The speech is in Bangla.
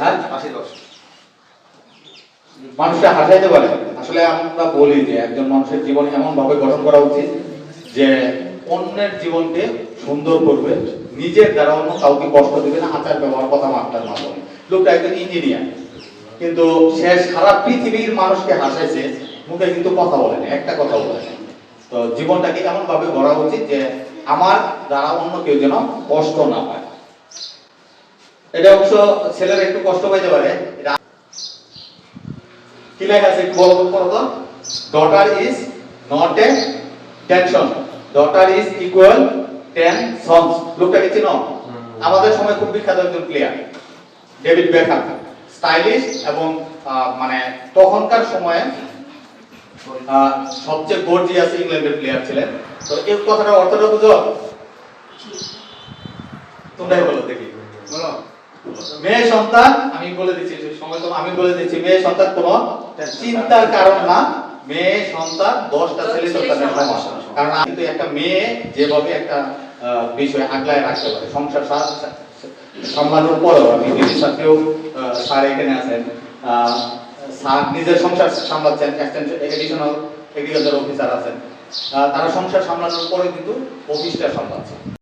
হ্যাঁ? হাসাইতে পারে আসলে আমরা বলি যে একজন মানুষের জীবন এমন ভাবে গঠন করা উচিত যে অন্যের জীবনকে সুন্দর করবে, নিজের দ্বারা অন্য কাউকে কষ্ট দেবে না ব্যবহার মাধ্যমে। লোকটা একজন ইঞ্জিনিয়ার কিন্তু সে সারা পৃথিবীর মানুষকে হাসাইছে, মুখে কিন্তু কথা বলে না, একটা কথা বলে না। তো জীবনটাকে এমন ভাবে গড়া উচিত যে আমার দ্বারা অন্য কেউ যেন কষ্ট না পায়। এটা অবশ্য ছেলেরা একটু কষ্ট পাইতে পারে। কি লেখা আছে? একটু daughter is not a tension daughter is equal ten sons লোকটাকে চিনো? আমাদের সময় খুব বিখ্যাত একজন প্লেয়ার ডেভিড বেকহাম স্টাইলিশ এবং আহ, মানে তখনকার সময়ে সবচেয়ে গর্জিয়াস ইংল্যান্ডের প্লেয়ার ছিলেন। তো এই কথাটা অর্থটা বুঝো? তোমরাই বলো দেখি। বলো। মেয়ে সন্তান আমি বলে দিচ্ছি সময় তো আমি বলে দিচ্ছি মেয়ে সন্তান কোনো চিন্তার কারণ না। মেয়ে সন্তান দশটা ছেলে সন্তানের সমান কারণ কিন্তু একটা মেয়ে যেভাবে একটা বিষয় আগলায় রাখতে পারে। সংসার সামলানোর পরেও আমি দিদির সাথেও স্যার এখানে আছেন। স্যার নিজের সংসার সামলাচ্ছেন এডিশনাল এগ্রিকালচার অফিসার আছেন। তারা সংসার সামলানোর পরে কিন্তু অফিসটা সামলাচ্ছে।